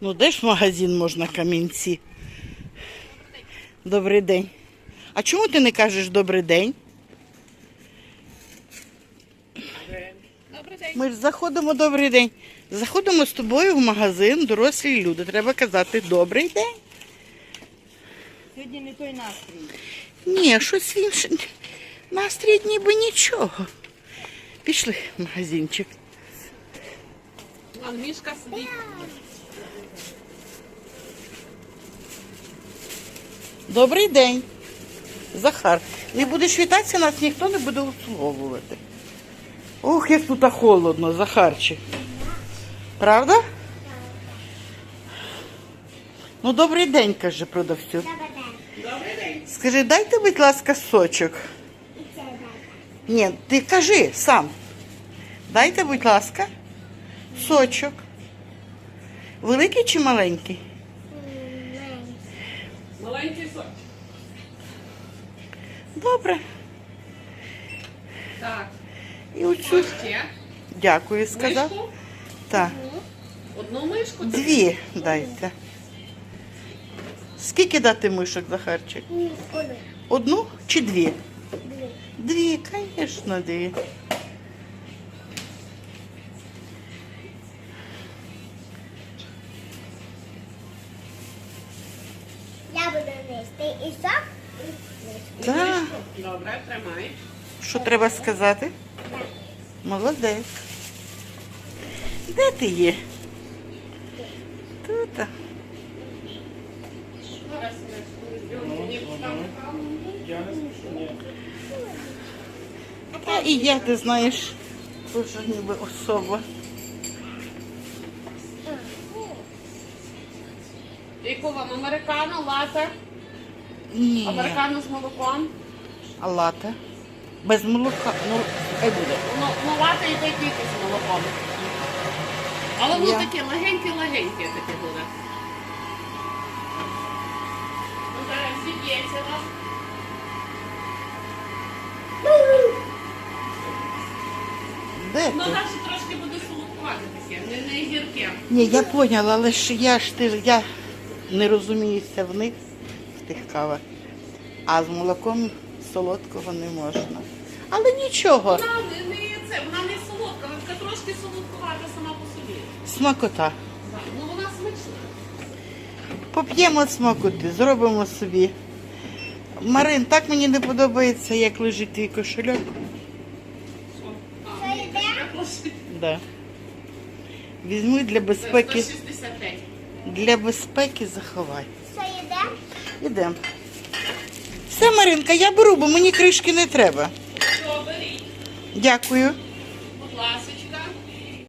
Ну, де ж в магазин можна камінці? Добрий день. А чому ти не кажеш добрий день? Добрий день. Ми ж заходимо добрий день. Заходимо з тобою в магазин, дорослі люди. Треба казати добрий день. Сьогодні не той настрій. Ні, щось інше. Настрій ніби нічого. Пішли в магазинчик. А мішка сидить. Добрий день. Захар, не будеш вітатися, нас ніхто не буде обслуговувати. Ох, як тут холодно, Захарчик. Правда? Ну, добрий день, каже продавцю. Добрий день. Скажи, дайте, будь ласка, сочок. Ні, ти кажи сам. Дайте, будь ласка, сочок. Великий чи маленький? Маленький сок. Добре. Так. І оцю. Ще. Дякую, сказав. Мишку. Так. Одну мишку. Дві дайте. Скільки дати мишок, Захарчик? Одну чи дві? Дві, звісно, дві. Нести і сок, і. Так. Добре, тримай. Що треба сказати? Молодець. Де ти є? Тут. Та і я, ти знаєш, теж ніби особа. Яку вам американо, лате? Ні. Американо з молоком? А лата? Без молока. Ну, хай буде. Ну, ну лате той тільки з молоком. Але воно Я- таке легеньке-легеньке таке буде. Ну, зараз зіб'ється вас. Де Ну, ти? далі трошки буде солодкувати таке, не, не гірке. Ні, я поняла, але ж я ж ти ж- я не розуміюся в них, тих кавах. А з молоком солодкого не можна. Але нічого, Вона не, не це, вона не солодка, вона така трошки солодкувата сама по собі. смакота. Так, Ну вона смачна. Поп'ємо смакоти, зробимо собі. Марин, так мені не подобається, як лежить твій кошельок. Я прошу. Да. Візьми для безпеки. 165. Для безпеки заховай. Що йде? Ідемо. Все, Маринка, я беру, бо мені кришки не треба. Дякую. будь ласка.